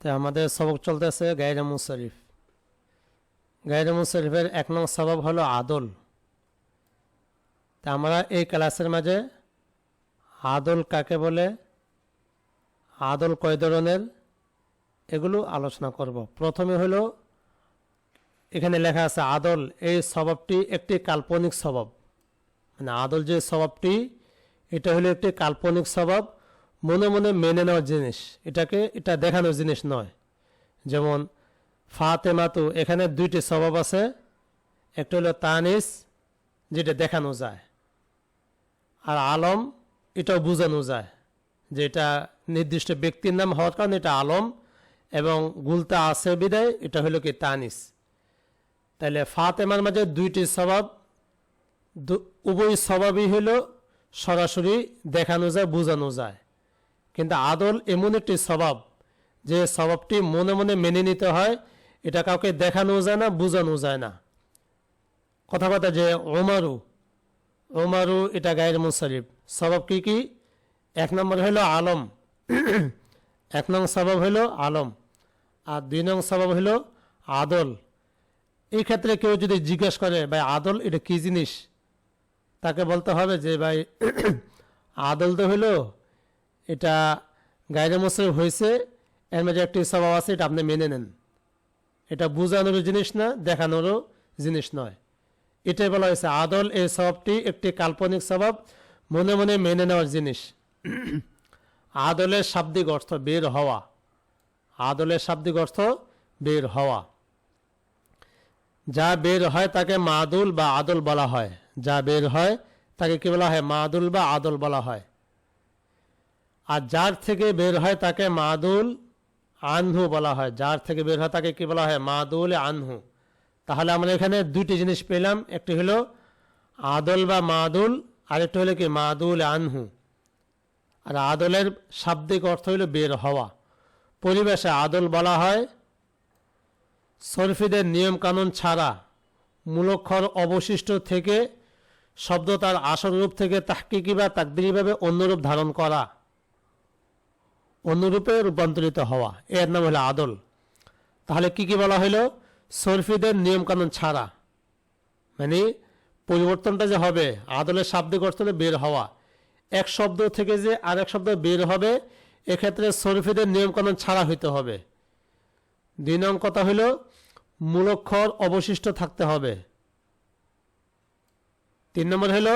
তো আমাদের সবক চলতেছে গাইরে মুশারিফ। গাইরে মুশারিফের এক নং সবক হলো আদল। তা আমরা এই ক্লাসের মাঝে আদল কাকে বলে, আদল কয় ধরনের, এগুলো আলোচনা করব। প্রথমে হলো এখানে লেখা আছে, আদল এই স্বভাবটি একটি কাল্পনিক স্বভাব মানে আদল যে স্বভাবটি এটা হলো একটি কাল্পনিক স্বভাব মনে মনে মেনে নেওয়ার জিনিস। এটাকে, এটা দেখানোর জিনিস নয়। যেমন ফাতেমাতু এখানে দুইটি স্বভাব আছে। একটা হলো তানিস, যেটা দেখানো যায়। আর আলম, এটাও বোঝানো যায় যে এটা নির্দিষ্ট ব্যক্তির নাম হওয়ার কারণে এটা আলম এবং গুলতা আছে বিদায়, এটা হলো কি তানিস। তাহলে ফাতেমার মাঝে দুইটি স্বভাব উভয় স্বভাবই হলো সরাসরি দেখানো যায়, বোঝানো যায়। কিন্তু আদল এমন একটি স্বভাব যে স্বভাবটি মনে মনে মেনে নিতে হয়, এটা কাউকে দেখানো যায় না বোঝানো যায় না। কথা কথা যে ওমারু ওমারু এটা গায়ের মুসারিফ স্বভাব কি কি? এক নম্বর হলো আলম। এক নং স্বভাব হলো আলম। আর দুই নং স্বভাব হলো আদল। এই ক্ষেত্রে কেউ যদি জিজ্ঞেস করে, ভাই, আদল এটা কি জিনিস? তাকে বলতে হবে যে, ভাই, আদল তো হলো এটা গায়ের মুসলিম হয়েছে, এর মধ্যে একটি স্বভাব আছে, এটা আপনি মেনে নেন। এটা বোঝানোরও জিনিস না, দেখানোরও জিনিস নয়। এটাই বলা হয়েছে, আদল এই স্বভাবটি একটি কাল্পনিক স্বভাব, মনে মনে মেনে নেওয়ার জিনিস। আদলের শাব্দিক অর্থ বের হওয়া। আদলের শাব্দিক অর্থ বের হওয়া। যা বের হয় তাকে মাদুল বা আদল বলা হয়। যা বের হয় তাকে কি বলা হয়? মাদুল বা আদল বলা হয়। আর যার থেকে বের হয় তাকে মাদুল আনহু বলা হয়। যার থেকে বের হয় তাকে কি বলা হয়? মাদুল আনহু। তাহলে আমরা এখানে দুইটি জিনিস পেলাম। একটি হলো আদল বা মাদুল, আরেকটি হলো কি? মাদুল আনহু। আর আদলের শাব্দিক অর্থ হলো বের হওয়া। পরিবেশে আদল বলা হয়, সরফিদের নিয়মকানুন ছাড়া মূলক্ষর অবশিষ্ট থেকে শব্দ তার আসল রূপ থেকে তাহকিকি বা তাকদিরিভাবে অন্যরূপ ধারণ করা। অন্যরূপে রূপান্তরিত হওয়া। এর নাম হলো আদল। তাহলে কি কি বলা হলো সরফিদের নিয়মকানুন ছাড়া। মানে পরিবর্তনটা যে হবে, আদলের শাব্দিক অর্থ বের হওয়া। এক শব্দ থেকে যে আরেক শব্দ বের হবে, এক্ষেত্রে সরফিদের নিয়ম কানুন ছাড়া হইতে হবে। দুই নং কথা হইল, মূলক্ষর অবশিষ্ট থাকতে হবে। তিন নম্বর হলো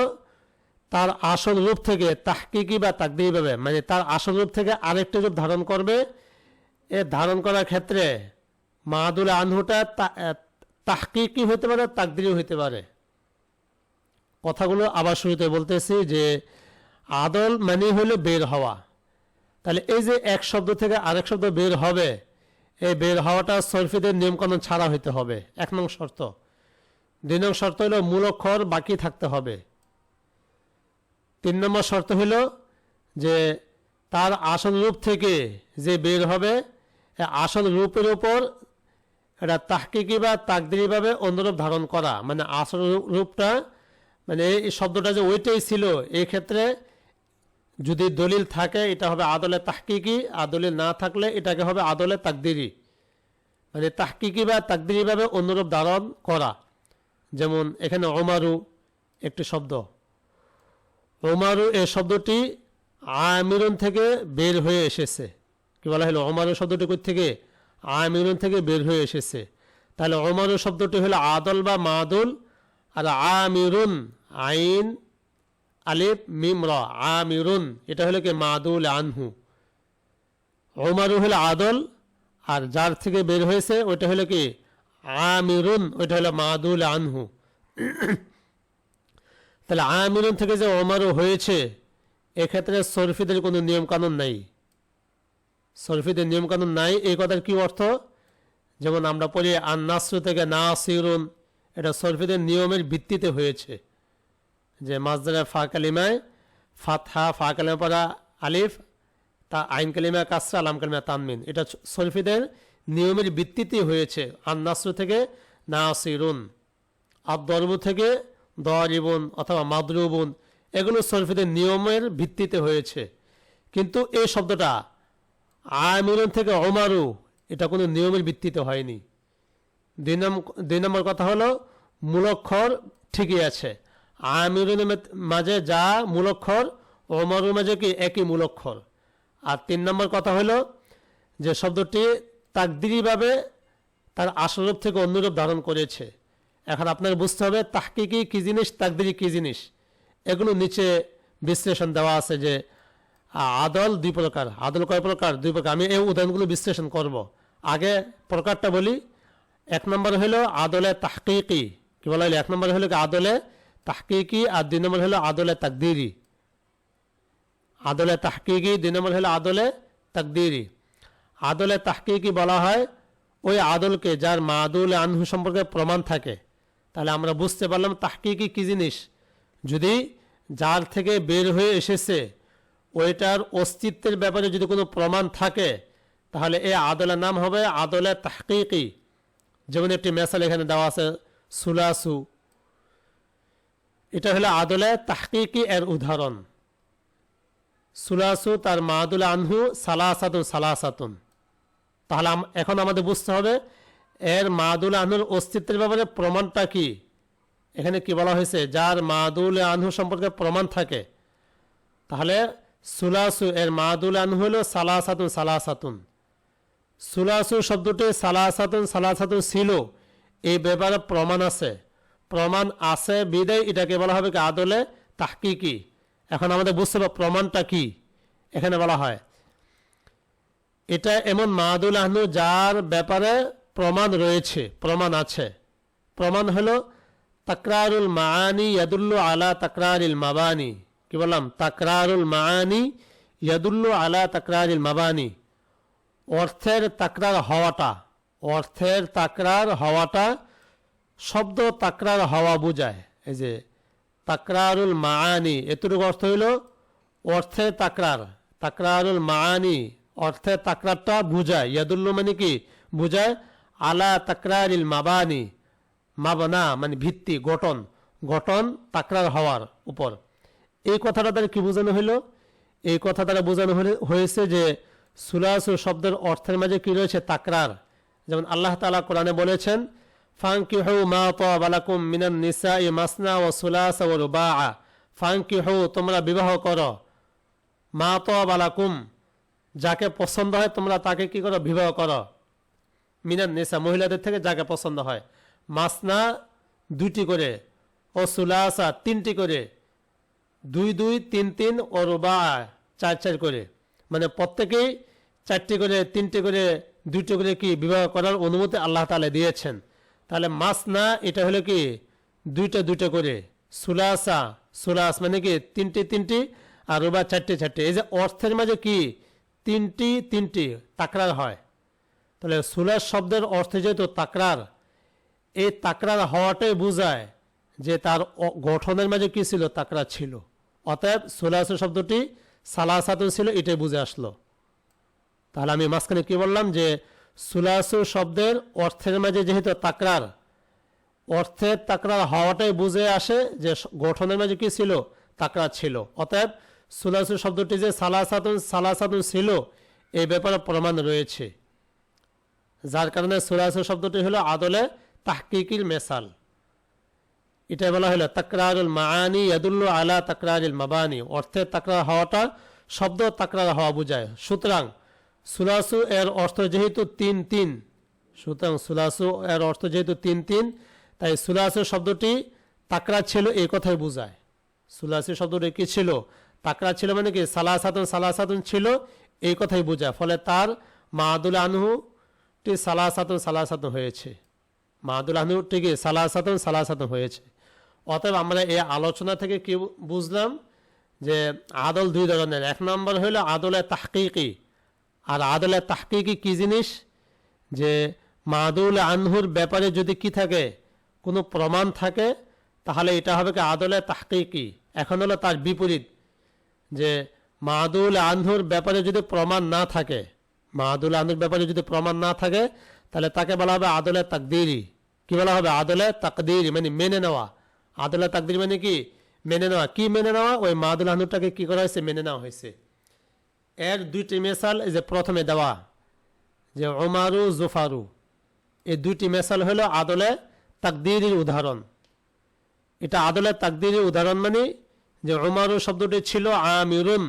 তার আসল রূপ থেকে তাহকিকি বা তাকদিভাবে মানে তার আসল রূপ থেকে আরেকটি রূপ ধারণ করবে। এ ধারণ করার ক্ষেত্রে মাহাদুল আনহুটা তাহকিকি হতে পারে তাকদিরি হতে পারে। কথাগুলো আবার শুরুতে বলতেছি যে আদল মানে হলো বের হওয়া। তাহলে এই যে এক শব্দ থেকে আরেক শব্দ বের হবে, এই বের হওয়াটা সরফিদের নিয়মকানুন ছাড়া হইতে হবে। এক নং শর্ত। দুই নং শর্ত হলো মূল অক্ষর বাকি থাকতে হবে। তিন নম্বর শর্ত হলো যে তার আসল রূপ থেকে যে বের হবে আসল রূপের উপর এটা তাহকিকি বা তাকদিরিভাবে অন্যরূপ ধারণ করা। মানে আসল রূপটা মানে এই শব্দটা যে ওইটাই ছিল, এই ক্ষেত্রে যদি দলিল থাকে, এটা হবে আদলে তাহকিকি, আর দলিল না থাকলে এটাকে হবে আদলে তাকদিরি। মানে তাহকিকি বা তাকদিরিভাবে অন্যরূপ ধারণ করা। যেমন এখানে অমারু একটি শব্দ। ওমারু এ শব্দটি আমিরুন থেকে বের হয়ে এসেছে। কি বলা হলো? ওমারু শব্দটি থেকে? আমিরুন থেকে বের হয়ে এসেছে। তাহলে ওমারু শব্দটি হলো আদল বা মাদুল, আর আমিরুন, আইন, আলিফ, মিম, র। আমিরুন, এটা হলো কি? মাদুল আনহু। ওমারু হলো আদল, আর যার থেকে বের হয়েছে, ওইটা হলো কি? আমিরুন, ওইটা হলো মাদুল আনহু। তাহলে আমিরুন থেকে যে ওমারু হয়েছে, এক্ষেত্রে সরফিদের কোনো নিয়মকানুন নাই। সরফিদের নিয়ম কানুন নাই, এই কথার কি অর্থ? যেমন আমরা পড়ি আন নাসরু থেকে নাসিরুন, এটা সরফিদের নিয়মের ভিত্তিতে হয়েছে। যে মাজদারে ফা কালিমায়, ফাতহা, ফা কালিমা পড়া, আলিফ, তা আইন কালিমা, কাসরা আলাম কালিমা, তানমিন। এটা সরফিদের নিয়মের ভিত্তিতে হয়েছে আন নাসরু থেকে নাসিরুন। আর দরব থেকে দরিবুন অথবা মাদরুবুন, এগুলো সরফিদের নিয়মের ভিত্তিতে হয়েছে। কিন্তু এই শব্দটা আমিরুন থেকে অমারু এটা কোনো নিয়মের ভিত্তিতে হয়নি। দুই নম্বর দুই নম্বর কথা হলো, মূলক্ষর ঠিকই আছে। আমিরুনের মাঝে যা মূলক্ষর অমারুর মাঝে কি একই মূলক্ষর? আর তিন নম্বর কথা হলো যে শব্দটি তাকদিরিভাবে তার আসল রূপ থেকে অন্য রূপ ধারণ করেছে। এখন আপনাকে বুঝতে হবে তাহকিকি কী জিনিস, তাকদিরি কী জিনিস। এগুলো নিচে বিশ্লেষণ দেওয়া আছে যে, আদল দুই প্রকার, আদল কয় প্রকার? দুই প্রকার। আমি এই উদাহরণগুলো বিশ্লেষণ করব। আগে প্রকারটা বলি। এক নম্বর হলো আদলে তাহকিকি। কি বলা হলো? এক নম্বর হলো আদলে তাহকিকি আর দুই নম্বর হলো আদলে তাকদিরি। আদলে তাহকিকি, দুই নম্বর হলো আদলে তাকদিরি। আদলে তাহকিকি বলা হয় ওই আদলকে যার মাদুল আনহু সম্পর্কে প্রমাণ থাকে। তাহলে আমরা বুঝতে পারলাম তাহকিকি কি জিনিস। যদি যার থেকে বের হয়ে এসেছে, ওইটার অস্তিত্বের ব্যাপারে যদি কোনো প্রমাণ থাকে, তাহলে এ আদলের নাম হবে আদলে তাহকিকি। যেমন একটি মেসাল এখানে দেওয়া আছে, সুলাসু। এটা হলো আদলে তাহকিকি এর উদাহরণ। সুলাসু তার মাদুল আনহু সালাসাতুন সালাসাতুন। তাহলে এখন আমাদের বুঝতে হবে এর মাদুল আনহুর অস্তিত্বের ব্যাপারে প্রমাণটা কি? এখানে কি বলা হয়েছে? যার মাদুল আনহু সম্পর্কে প্রমাণ থাকে। তাহলে সুলাসু, এর মাদুল আনহু হলো সালাসাতুন সালাসাতুন। সুলাসু শব্দটি সালাসাতুন সালাসাতুন ছিল। এই ব্যাপারে প্রমাণ আছে। প্রমাণ আছে বিদায়, এটাকে বলা হবে কি আদলে তাহকিকি। এখন আমাদের বুঝতে হবে প্রমাণটা কি। এখানে বলা হয়, এটা এমন মাদুল আহনু যার ব্যাপারে প্রমাণ রয়েছে, প্রমাণ আছে। প্রমাণ হলো, তাকরারুল মাআনি ইয়াদুল্লু আলা তাকরারিল মাবানি। কি বললাম? তাকরারুল মাআনি ইয়াদুল্লু আলা তাকরারিল মাবানি। অর্থের তাকরার হওয়াটা, অর্থের তাকরার হওয়াটা, শব্দ তাকরার হওয়া বোঝায়। এই যে, তাকরারুল মাআনি, এতটুকু অর্থ হইল, অর্থের তাকরার। তাকরারুল মাআনি, অর্থের তাকরারটা বুঝায়। ইয়াদুল্লু মানে কি? বুঝায় আলা তাকরারিল মাবানি, মাবনা মানে ভিত্তি, গঠন। গঠন, তাকরার হওয়ার উপর। এই কথাটা দ্বারা কি বোঝানো হলো? এই কথা দ্বারা বোঝানো হয়েছে যে সুলাসু শব্দের অর্থের মাঝে কি রয়েছে? তাকরার। যেমন আল্লাহ তাআলা কোরআনে বলেছেন ফাঙ্কি হৌ মা তাবালাকুম মিনান নিসা ই মাসনা ওয়া সুলাসা ওয়া রুবাআ। ফাঙ্কিহু তোমরা বিবাহ করো। মা তাবালাকুম যাকে পছন্দ হয় তোমরা তাকে কি করো? বিবাহ করো। মিনান নিসা মহিলাদের থেকে যাকে পছন্দ হয়। মাসনা দুইটি করে ও সুলাসা তিনটি করে, দুই দুই তিন তিন ও রোবা চার চার করে। মানে প্রত্যেকেই চারটি করে, তিনটি করে, দুইটি করে কি বিবাহ করার অনুমতি আল্লাহ তালা দিয়েছেন। তাহলে মাস না এটা হলো কি? দুইটা দুইটা করে, সুলাসা, সুলাস মানে কি? তিনটি তিনটি আর রোবা চারটি চারটি। এই যে অর্থের মাঝে কি? তিনটি তিনটি, তাকরার হয়। তাহলে সুলাস শব্দের অর্থে যেহেতু তাকরার, এই তাকরার হওয়াটাই বোঝায় যে তার গঠনের মাঝে কি ছিল? তাকরার ছিল। অতএব সুলাসু শব্দটি সালাসাতু ছিল, এটাই বুঝে আসলো। তাহলে আমি মাঝখানে কি বললাম যে সুলাসু শব্দের অর্থের মাঝে যেহেতু তাকরার, অর্থের তাকরার হওয়াটাই বুঝে আসে যে গঠনের মাঝে কি ছিল? তাকরার ছিল। অতএব সুলাসু শব্দটি যে সালাসাতুন সালাসাতুন ছিল, এই ব্যাপারে প্রমাণ রয়েছে। যার কারণে সুরাসু শব্দটি হলো আদলে তাহকিকিল মেসাল। এটা বলা হলো তাকরারুল মাআনি ইয়াদুল্লু আলা তাকরারিল মাবানি। অর্থের তাকরার হওয়াটা শব্দ তাকরার হওয়া বোঝায়। সুতরাং সুলাসু এর অর্থ যেহেতু তিন তিন, সুতরাং সুলাসু এর অর্থ যেহেতু তিন তিন, তাই সুলাসু শব্দটি তাকরা ছিল এই কথাই বোঝায়। সুলাসি শব্দটি কি ছিল? তাকরা ছিল মানে কি? সালাসাতুন সালাসাতুন ছিল এই কথাই বোঝায়। ফলে তার মাহাদুল আনহু টি সালাসাতুন সালাসাতুন হয়েছে। মাহাদুল আহনু টিকে সালাসাতুন সালাসাতুন হয়েছে। অতএব আমরা এই আলোচনা থেকে কি বুঝলাম যে আদল দুই ধরনের এক নম্বর হলো আদলে তাহকিকি। আর আদলে তাহকিকি কি জিনিস? যে মাদুল আনহুর ব্যাপারে যদি কি থাকে, কোনো প্রমাণ থাকে, তাহলে এটা হবে কি আদলে তাহকিকি। এখন হলো তার বিপরীত। যে মাদুল আনহুর ব্যাপারে যদি প্রমাণ না থাকে মাদুল আনহুর ব্যাপারে যদি প্রমাণ না থাকে, তাহলে তাকে বলা হবে আদলে তাকদিরি। কি বলা হবে? আদলে তাকদিরি মানে মেনে নেওয়া। আদলে তাকদির মানে কি? মেনে নেওয়া। কি মেনে নেওয়া? ওই মাদুল আনহুরটাকে কি করা হয়েছে? মেনে নেওয়া হয়েছে। এর দুইটি মেসাল যে প্রথমে দেওয়া, যে ওমারু জুফারু। এই দুইটি মেসাল হলো আদলে তাকদিরের উদাহরণ। এটা আদলে তাকদিরের উদাহরণ মানে যে ওমারু শব্দটি ছিল আমিরুন,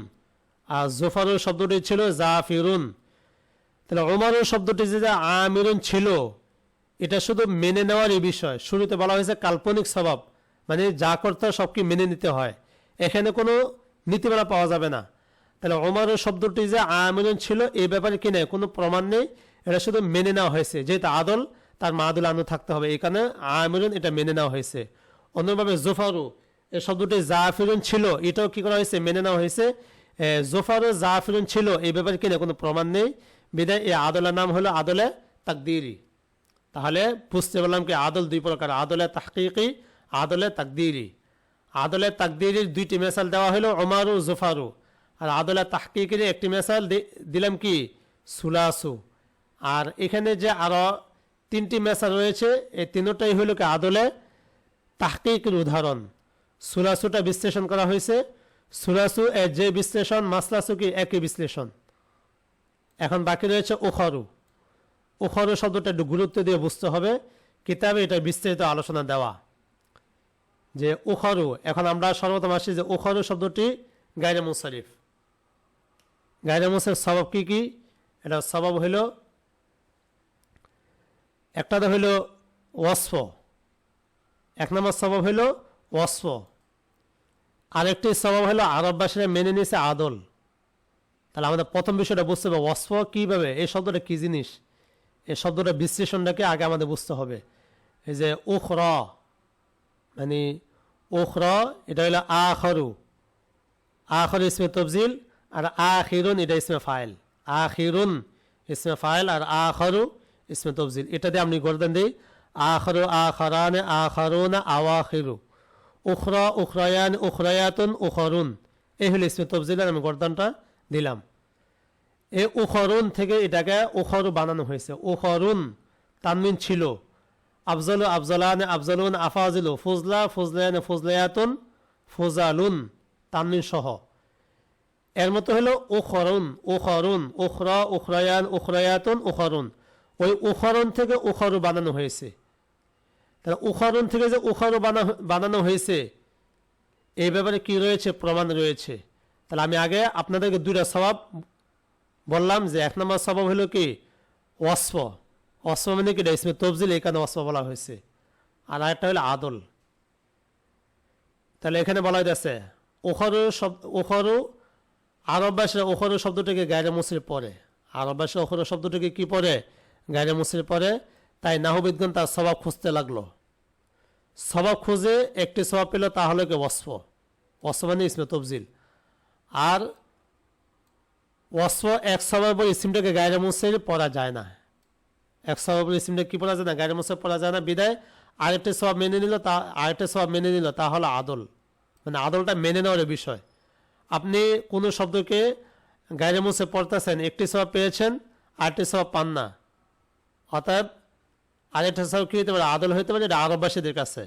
আর জুফারু শব্দটি ছিল জাফিরুন। তাহলে ওমারু শব্দটি যে আমিরুন ছিল এটা শুধু মেনে নেওয়ারই বিষয়। শুরুতে বলা হয়েছে কাল্পনিক স্বভাব মানে যা করতে সবকে মেনে নিতে হয়। এখানে কোনো নীতিমালা পাওয়া যাবে না। তাহলে ওমারু শব্দটি যে আমিরুন ছিল এই ব্যাপারে কি নেই? কোনো প্রমাণ নেই। এটা শুধু মেনে নেওয়া হয়েছে। যেহেতু আদল তার মা মাদুল আনু থাকতে হবে। এখানে আমিরুন এটা মেনে নেওয়া হয়েছে। অন্যভাবে জোফারু এই শব্দটি জাফিরুন ছিল এটাও কি করা হয়েছে? মেনে নেওয়া হয়েছে। এ, জোফারু জাফিরুন ছিল এই ব্যাপারে কিনা কোনো প্রমাণ নেই। বিদায়, এই আদলের নাম হলো আদলে তাকদিরি। তাহলে বুঝতে পারলাম কি, আদল দুই প্রকার, আদলে তাহকিকি, আদলে তাকদিরি। আদলে তাকদিরির দুইটি মেসাল দেওয়া হলো ওমারু জোফারু। আর আদলে তাহকিকের একটি মেসাল দিলাম কি, সুলাসু। আর এখানে যে আরও তিনটি মেসাল রয়েছে, এই তিনটাই হলো কি, আদলে তাহকিকের উদাহরণ। সুলাসুটা বিশ্লেষণ করা হয়েছে। সুলাসু এর যে বিশ্লেষণ, মাসলাসু কি, একই বিশ্লেষণ। এখন বাকি রয়েছে ওখরু ওখরু শব্দটা একটু গুরুত্ব দিয়ে বুঝতে হবে। কিতাবে এটা বিস্তারিত আলোচনা দেওয়া। যে উখরু, এখন আমরা সর্বপ্রথম আসি যে উখরু শব্দটি গাইরে মুসারিফ গাইরে মুসারিফ স্বভাব কী কী? এটা স্বভাব হইল একটা তো হইল ওয়াসফ। এক নম্বর স্বভাব হইল ওয়াসফ। আরেকটি স্বভাব হলো আরববাসীরা মেনে নিয়েছে আদল। তাহলে আমাদের প্রথম বিষয়টা বুঝতে হবে ওয়াসফ কীভাবে, এই শব্দটা কী জিনিস? এই শব্দটা বিশ্লেষণটাকে আগে আমাদের বুঝতে হবে। এই যে উখর মানে উখর, এটা হলো আখরু। আখর ইসমে তফজিল আর আখিরুন এটা ইসমে ফাইল। আখিরুন ইসমে ফাইল আর আখরু ইসমে তফজিল। এটা দিয়ে আপনি গর্দান দিই। আখরু আখরান আখরুন আওয়াখিরু। উখরা উখরায়ান উখরায়াতুন উখরুন। এই হলো ইসমে তফজিলের আমি গর্দানটা দিলাম। এ উখরুন থেকে এটাকে উখরু বানানো হয়েছে। উখরুন তানমিন ছিল। আফজল আফজলান আফজলুন আফাজিলু ফুজলা ফুজলায়ান ফুজলায়াতুন ফুজালুন তানমিন সহ। এর মতো হলো উখরুন উখরুন, উখরা, উখরায়ান, উখরায়াতুন, উখরুন। ওই উখরুন থেকে উখরু বানানো হয়েছে। তাহলে উখরুন থেকে যে উখরু বানা- বানানো হয়েছে, এই ব্যাপারে কি রয়েছে? প্রমাণ রয়েছে। তাহলে আমি আগে আপনাদেরকে দুইটা স্বভাব বললাম যে এক নম্বর স্বভাব হলো কি? অস্প অস্প মানে কি? ইসমে তফজিল, এখানে অস্প বলা হয়েছে। আর আরেকটা হলো আদল। তাহলে এখানে বলা যাচ্ছে ওখরু শব্দ ওখরু আরব ভাষায় ওখরু শব্দটিকে গায়রে মুসির পরে আরব ভাষায় ওখরু শব্দটিকে কি পরে গায়রে মুসির পরে তাই নাহবিদগণ তার স্বভাব খুঁজতে লাগল। স্বভাব খুঁজে একটি স্বভাব পেল, তা হলো কি অস্প অস্প মানে ইসমে তফজিল। আর ওয়াসফ এক স্বভাবের ইসিমটাকে গায়ের মুসের পড়া যায় না। এক স্বভাবের ইসিমটা কি পড়া যায় না? গায়ের মুসে পড়া যায় না, বিদায়। আরেকটা স্বভাব মেনে নিল, তা আরেকটা স্বভাব মেনে নিল, তা হলো আদল। মানে আদলটা মেনে নেওয়ার বিষয়। আপনি কোনো শব্দকে গায়ের মুসে পড়তেছেন, একটি স্বভাব পেয়েছেন, আরেকটি স্বভাব পান না। অতএব আরেকটা স্বভাব কী হতে পারে? আদল হতে পারে, এটা আরববাসীদের কাছে,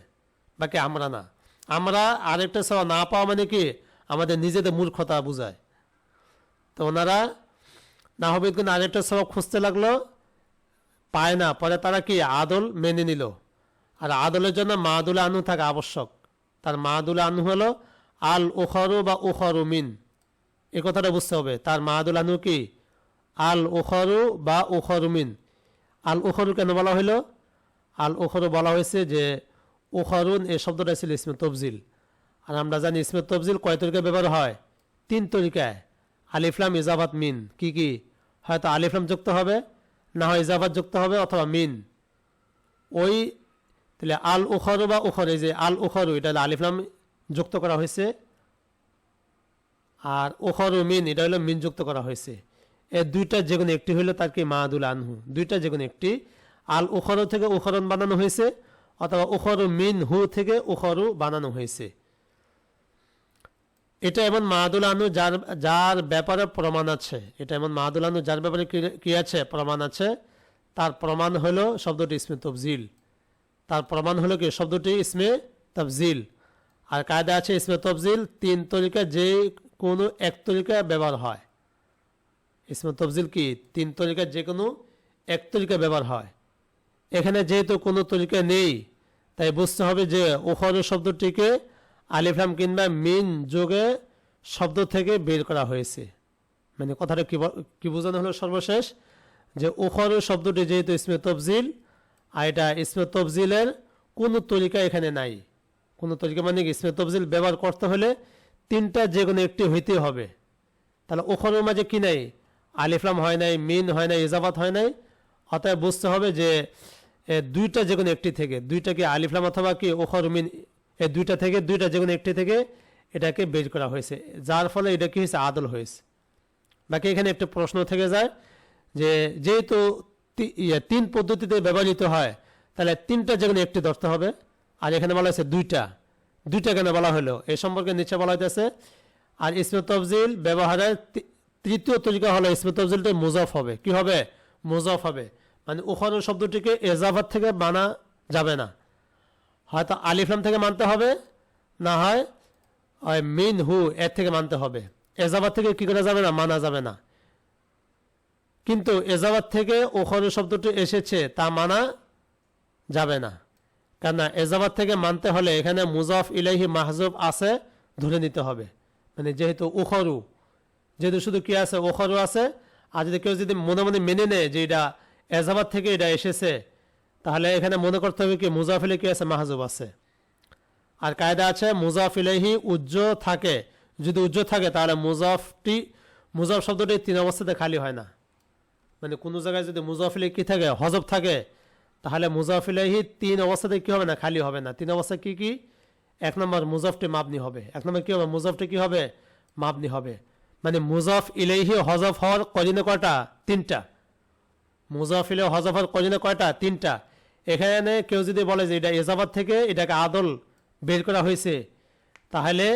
বাকি আমরা না। আমরা আরেকটা স্বভাব না পাওয়া মানে কি? আমাদের নিজেদের মূর্খতা বোঝায়। তো ওনারা নাহবিদগুন আরেকটা সবক খুঁজতে লাগল, পায় না। পরে তারা কি? আদল মেনে নিল। আর আদলের জন্য মাদুল আনু থাকা আবশ্যক। তার মাদুল আনু হলো আল ওখরু বা উখরু মিন। এ কথাটা বুঝতে হবে। তার মাদুল আনু কি? আল ওখরু বা উখরু মিন। আল ওখরু কেন বলা হইল? আল ওখরু বলা হয়েছে যে ওখরুন এ শব্দটা ছিল ইসমে তফজিল। আর আমরা জানি ইসমে তফজিল কয় তরিকায় ব্যবহার হয়? তিন তরিকায়। আলিফলাম ইজাবাত মিন। কি কি? হয়তো আলিফলাম যুক্ত হবে, না হয় ইজাবাত যুক্ত হবে অথবা মিন। ওই, তাহলে আল উখরু বা উখর, এই যে আল উখরু, এটা হলো আলিফলাম যুক্ত করা হয়েছে। আর উখরু, মিন, এটা হলো মিন যুক্ত করা হয়েছে। এ দুইটা যে কোনো একটি হইল তার কি? মাহাদুল আনহু। দুইটা যে কোনো একটি। আল উখরু থেকে উখরন বানানো হয়েছে, অথবা উখরু, মিন, হু থেকে উখরু বানানো হয়েছে। এটা এমন মাহাদুল আনু যার যার ব্যাপারে প্রমাণ আছে। এটা এমন মাহাদুল আনু যার ব্যাপারে কি- আছে? প্রমাণ আছে। তার প্রমাণ হলো শব্দটি ইসমে তফজিল। তার প্রমাণ হলো কি? শব্দটি ইসমে তফজিল। আর কায়দা আছে ইসমে তফজিল, তিন তরিকা যে কোনো এক তরিকা ব্যবহার হয়। ইসমে তফজিল কি? তিন তরিকা যে কোনো এক তরিকা ব্যবহার হয়। এখানে যেহেতু কোনো তরিকা নেই, তাই বুঝতে হবে যে ওখর শব্দটিকে আলিফলাম কিংবা মিন যোগে শব্দ থেকে বের করা হয়েছে। মানে কথাটা কি বোঝানো হলো সর্বশেষ? যে ওখর শব্দটি যেহেতু ইসমে তফজিল, আর এটা ইসমে তফজিলের কোনো তরিকা এখানে নাই। কোনো তরিকা মানে ইসমে তফজিল ব্যবহার করতে হলে তিনটা যে কোনো একটি হইতে হবে। তাহলে ওখরের মাঝে কি নাই? আলিফলাম হয় নাই, মিন হয় নাই ইজাবাত হয় নাই। অতএব বুঝতে হবে যে দুইটা যে কোনো একটি থেকে, দুইটা কি আলিফলাম অথবা কি ওখর মিন এই দুইটা থেকে দুইটা যে কোনো একটি থেকে এটাকে বের করা হয়েছে। যার ফলে এটা কি হয়েছে? আদল হয়েছে। বাকি এখানে একটা প্রশ্ন থেকে যায় যে যেহেতু ইয়ে, তিন পদ্ধতিতে ব্যবহৃত হয় তাহলে তিনটা যে কোনো একটি ধরতে হবে। আর এখানে বলা হয়েছে দুইটা। দুইটা কেন বলা হলো? এ সম্পর্কে নিচে বলা হইতেছে আর ইসমে তফজিল ব্যবহারের তৃতীয় তরিকা হলো ইসমে তফজিলটা মুজফ হবে। কি হবে? মুজফ হবে। মানে উখানোর শব্দটিকে এজাফাত থেকে মানা যাবে না। হয়তো আলিফলাম থেকে মানতে হবে, না হয় মিন হু, এর থেকে মানতে হবে। এজাবাত থেকে কি করা যাবে না? মানা যাবে না। কিন্তু এজাবাত থেকে ওখরের শব্দটি এসেছে, তা মানা যাবে না। কেননা এজাবাত থেকে মানতে হলে এখানে মুজাফ ইলাহি মাহজুব আছে, ধরে নিতে হবে। মানে যেহেতু উখরু যেহেতু শুধু কি আছে? ওখরু আছে। আর যদি কেউ যদি মনে মনে মেনে নেয় যে এটা এজাবাত থেকে এটা এসেছে তাহলে এখানে মনে করতে হবে কি মুজাফ ইলাহি কি আছে? মাহজুব আছে। আর কায়দা আছে, মুজাফিলেহি উজ্জ থাকে। যদি উজ্জ থাকে, তাহলে মুজাফটি, মুজাফ শব্দটি তিন অবস্থাতে খালি হয় না। মানে কোনো জায়গায় যদি মুজাফিলে কি থাকে, হজব থাকে, তাহলে মুজাফিলেহি তিন অবস্থাতে কি হবে না, খালি হবে না। তিন অবস্থা কি কি? এক নম্বর, মুজাফটি মাবনি হবে। এক নম্বর কি হবে? মুজাফটি কি হবে? মাবনি হবে। মানে মুজাফ ইলেহি হজফ হওয়ার কদিনে কয়টা? তিনটা। মুজাফ ইলে হজফ হওয়ার কদিনে কয়টা? তিনটা। এখানে কেউ যদি বলে যে এটা এজাবাদ থেকে এটাকে আদল বের করা হয়েছে, তাহলে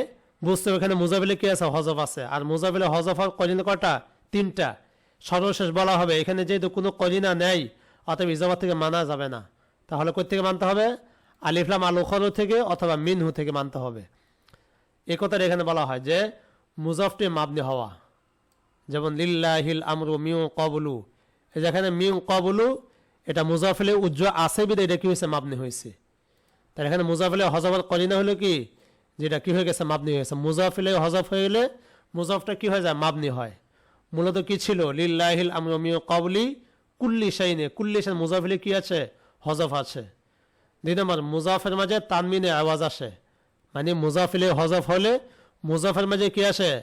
বুঝতে হবে এখানে মুজাফিলে কি আছে? হজফ আছে। আর মুজাফিলে হজফ হওয়ার কদিনে কয়টা? তিনটা। সর্বশেষ বলা হবে, এখানে যেহেতু কোনো করিনা নেই, অতএব ইজাবাত থেকে মানা যাবে না। তাহলে থেকে মানতে হবে? আলিফলাম আল উখরু থেকে অথবা মিনহু থেকে মানতে হবে। এ কথাটা এখানে বলা হয় যে মুজাফটি মাবনি হওয়া। যেমন লিল্লাহিল আমরু মিউ কবলু। যেখানে মিউ কবলু, এটা মুজাফিলে উজ্জ্ব আছে বিদে এটা কি হয়েছে? মাবনি হয়েছে। তার এখানে মুজাফিলে হজফের করিনা হলো কি? যেটা কি হয়ে গেছে? মাবনি হয়ে গেছে মুজাফিলে হজফ হয়ে গেলে মুজাফটা কি হয়ে যায়? মাবনি হয়। মূলত কি ছিল? লিল্লাহিল আমরমিও কবলি কুল্লি শাইনে। কুল্লি শাইন মুজাফিলে কি আছে? হজফ আছে। দুই নম্বর, মুজাফের মাঝে তানমিনে আওয়াজ আসে। মানে মুজাফিলে হজফ হলে মুজাফের মাঝে কি আসে?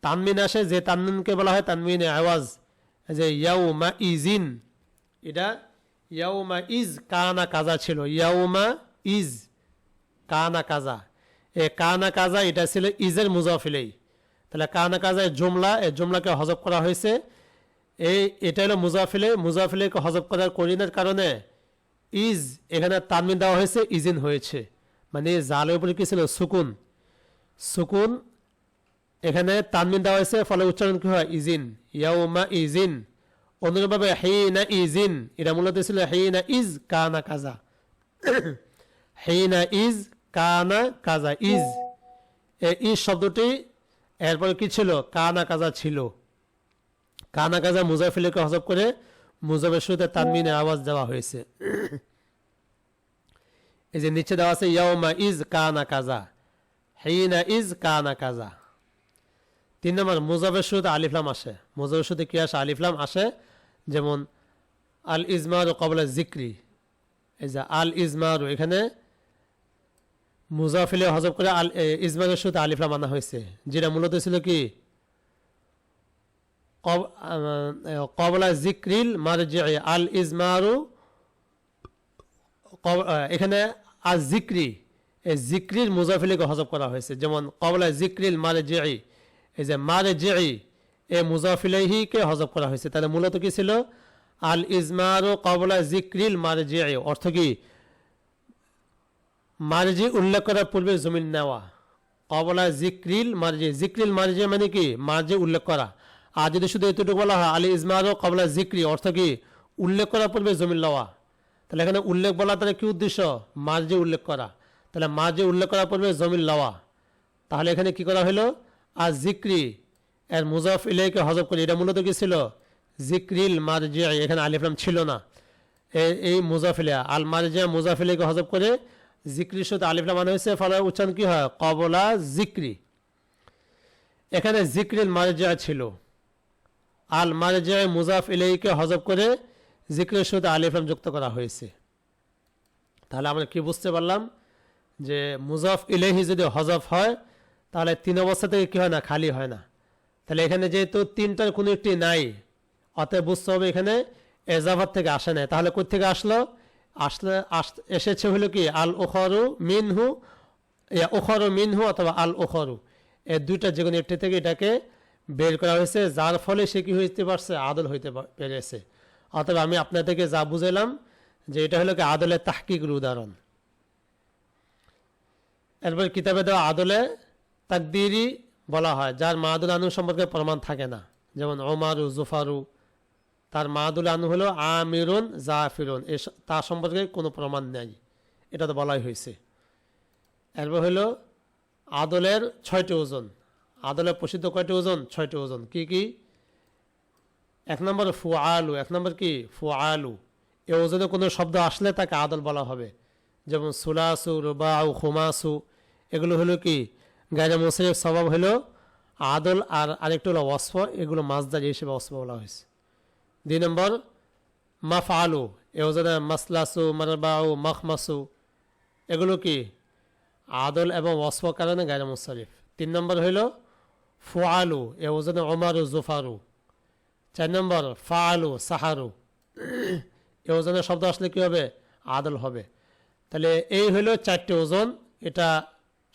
তানমিন আসে। যে তানমিনকে বলা হয় তানমিনে আওয়াজ। যে ইয়াউমা ইজিন এটা ইয়াউমা ইজ কানা কাজা ছিল, ইয়াউমা ইজ কানা কাজা। এ কানা কাজা, এটা ছিল ইজের মুজাফিলেই। তাহলে কানা কাজা জুমলা এ জুমলাকে হজব করা হয়েছে। এই এটা হলো মুজাফিলে, মুজাফিলেকে হজব করার করিনের কারণে ইজ, এখানে তানমিন দেওয়া হয়েছে, ইজিন হয়েছে। মানে জালের উপরে কি ছিল? সুকুন। সুকুন এখানে তানমিন দেওয়া হয়েছে, ফলে উচ্চারণ কি হয়? ইজিন। ইয়াউমা ইজিন। অনুরূপভাবে হেইনা ইজিন। এটা মূলত ছিল হেইনা ইজ, কানা, কাজা। হেইনা ইজ, কানা, কাজা, ইজ। ইজ শব্দটি এরপরে কি ছিল? কানা, কাজা ছিল। কানা, কাজা, মুজাফিলকে হজব করে মুজাফের শুরুতে তানমিনে আওয়াজ দেওয়া হয়েছে। এই যে নিচে দেওয়া আছে, ইয়াউমা ইজ, কানা, কাজা। হেইনা ইজ, কানা, কাজা। তিন নম্বর মুজাফের শুরুতে আলিফলাম আসে। মুজাফের শুরুতে কি আসে? আলিফলাম আসে, যেমন আল ইজমার ও কবলা জিক্রি এই যে আল ইজমার এখানে মুজাফিলে হজব করে আল ইজমারের সাথে আলিফলাম আনা হয়েছে। যেটা মূলত ছিল কি? কবলা জিক্রিল মারজি আল ইজমারু এখানে আল জিক্রি এই জিক্রির মুজাফিলিকে হজব করা হয়েছে। যেমন কবলা জিক্রিল মারজি এই যে মারজি এ মুজাফিলেহিকে হজব করা হয়েছে? তাহলে মূলত কি ছিল? আল ইজমারু কবলা জিক্রিল মারে মারজি অর্থ কি? মার্জি উল্লেখ করার পূর্বে জমিন নেওয়া। কবলা জিক্রিল মার্জি জিক্রিল মার্জি মানে কি? মার্জি উল্লেখ করা। আর যদি শুধু এতটুকু বলা হয়, আলী ইসমারও কবলা জিক্রি, অর্থ কি? উল্লেখ করার পূর্বে জমিন নেওয়া। তাহলে এখানে উল্লেখ বলা তাহলে কি উদ্দেশ্য? মার্জি উল্লেখ করা। তাহলে মার্জি উল্লেখ করার পূর্বে জমিন লওয়া তাহলে এখানে কি করা হলো? আর জিক্রি, এর মুজাফ ইলাইকে হজব করি এটা মূলত কি ছিল? জিক্রিল মারজিয়া এখানে আলিফলাম ছিল না। এই মুজাফিলিয়া আল মারজিয়া মুজাফিলিকে হজব করে জিক্রির সাথে আলিফলাম আনা হয়েছে, ফলে উচ্চারণ কি হয়? কবলা জিক্রি। এখানে জিক্রিল মারজিয়া ছিল। আল মারজিয়া মুজাফ ইলাইকে হজব করে জিক্রের সাথে আলিফলাম যুক্ত করা হয়েছে। তাহলে আমরা কি বুঝতে পারলাম? যে মুজাফ ইলেহি যদি হজফ হয় তাহলে তিন অবস্থা থেকে কি হয় না? খালি হয় না। তাহলে এখানে যেহেতু তিনটার কোনো একটি নাই, অতএব বুঝতে হবে এখানে এজাভাত থেকে আসে নাই। তাহলে থেকে আসলো? আসলে আস- এসেছে হলো কি? আল ওখরু মিনহু, ইয়া ওখরু মিনহু অথবা আল ওখরু এই দুইটা যে কোনো একটি থেকে এটাকে বের করা হয়েছে, যার ফলে সে কি হইতে পারছে? আদল হইতে পেরেছে। অতএব আমি আপনাদেরকে যা বুঝাইলাম যে এটা হলো কি আদলের তাহকিকের উদাহরণ। এরপর কিতাবে দেওয়া আদলে তাকদিরি বলা হয়, যার মাহাদুল আনু সম্পর্কে প্রমাণ থাকে না। যেমন ওমারু জুফারু, তার মাহাদুল আনু হলো আমিরুন, জাফিরুন। এ তার সম্পর্কে কোনো প্রমাণ নেই। এটা তো বলাই হয়েছে। এরপর হলো আদলের ছয়টি ওজন। আদলের প্রসিদ্ধ কয়টি ওজন? ছয়টি ওজন। কি কি? এক নম্বর ফু আলু এক নম্বর কি? ফু আলু এ ওজনে কোনো শব্দ আসলে তাকে আদল বলা হবে। যেমন সুলাসু, রুবাউ, খুমাসু। এগুলো হলো কি? গায়ে মোসাইফ স্বভাব হলো, আদল আর আরেকটা হলো ওয়াসফ, এগুলো মাছদারি হিসেবে ওয়াসফ বলা হয়েছে। দুই নম্বর মাফ আলু এ ওজনে মাসলাসু, মারবাউ, মখমাসু, এগুলো কি? আদল এবং ওয়াসফ কারণে গায়ে মুসারিফ তিন নম্বর হইল ফুআলু, এ ওজনে ওমারু জুফারু। চার নম্বর, ফাআলু, সাহারু। এ ওজনের শব্দ আসলে কী হবে? আদল হবে। তাহলে এই হইল চারটি ওজন, এটা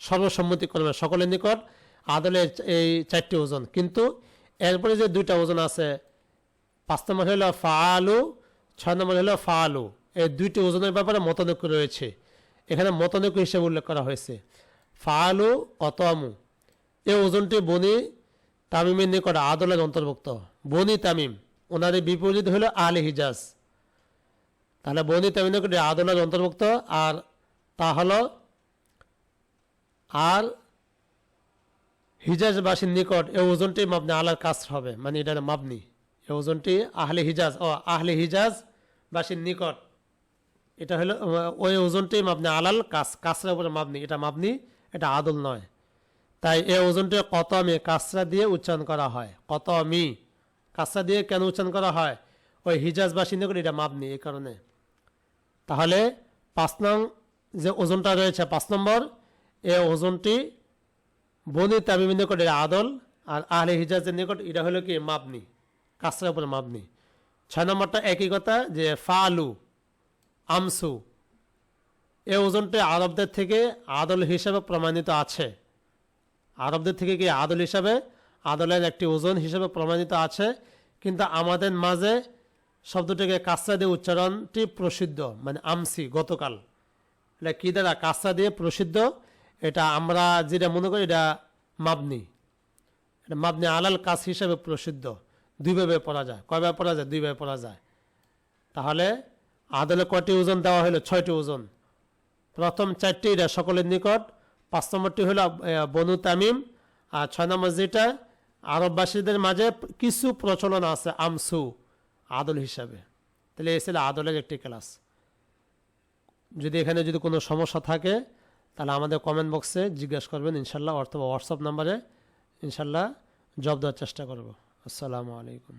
সর্বসম্মতি করবে সকলের নিকট আদলের এই চারটি ওজন। কিন্তু এরপরে যে দুইটা ওজন আছে, পাঁচ নম্বর হলো ফাআলু, ছয় নম্বর হলো ফাআলু। এই দুইটি ওজনের ব্যাপারে মতনৈক্য রয়েছে। এখানে মতনৈক্য হিসেবে উল্লেখ করা হয়েছে। ফাআলু অতমু এই ওজনটি বনি তামিমের নিকট আদলের অন্তর্ভুক্ত। বনি তামিম ওনার বিপরীত হলো আল হিজাজ। তাহলে বনি তামিমের নিকট আদলের অন্তর্ভুক্ত, আর তা হলো আর হিজাজবাসীর নিকট এই ওজনটি মাবনি আলার কাজ হবে। মানে এটা মাবনি। এই ওজনটি আহলে হিজাজ, ও আহলে হিজাজ বাসীর নিকট। এটা হলো ওই ওজনটি মাবনি আলাল কাস কাসরা উপরে মাবনি। এটা মাবনি, এটা আদল নয়। তাই এই ওজনটি কতমি কাসরা দিয়ে উচ্চারণ করা হয়? কতমি? কাসরা দিয়ে কেন উচ্চারণ করা হয়? ওই হিজাজবাসীর নিকট এটা মাবনি এই কারণে। তাহলে পাঁচ নং যে ওজনটা রয়েছে, পাঁচ নম্বর এই ওজনটি বনি তামিমের নিকট এটা আদল আর আহলে হিজাজের নিকট, এটা হলো কি মাবনি, কাসরার উপরে মাবনি। ছয় নম্বরটা একই কথা যে ফালু, আমসু এই ওজনটি আরবদের থেকে আদল হিসাবে প্রমাণিত আছে। আরবদের থেকে কি আদল হিসাবে? আদলের একটি ওজন হিসাবে প্রমাণিত আছে, কিন্তু আমাদের মাঝে শব্দটিকে কাস্তা দিয়ে উচ্চারণটি প্রসিদ্ধ মানে আমসি, গতকাল। এটা কী দ্বারা? কাস্তা দিয়ে প্রসিদ্ধ এটা আমরা যেটা মনে করি এটা মাবনি। এটা মাবনি আলাল কাজ হিসাবে প্রসিদ্ধ। দুইভাবে পড়া যায়। কয়ভাবে পড়া যায়? দুইভাবে পড়া যায়। তাহলে আদলে কয়টি ওজন দেওয়া হলো ছয়টি ওজন। প্রথম চারটি এটা সকলের নিকট। পাঁচ নম্বরটি হলো বনু তামিম। আর ছয় নম্বর যেটা, আরববাসীদের মাঝে কিছু প্রচলন আছে আমসু, আদল হিসাবে। তাহলে ছিল আদলের একটি ক্লাস। যদি এখানে যদি কোনো সমস্যা থাকে তাহলে আমাদের কমেন্ট বক্সে জিজ্ঞাসা করবেন, ইনশাল্লাহ, অথবা হোয়াটসঅ্যাপ নাম্বারে ইনশাল্লাহ জব দেওয়ার চেষ্টা করব। আসসালামু আলাইকুম।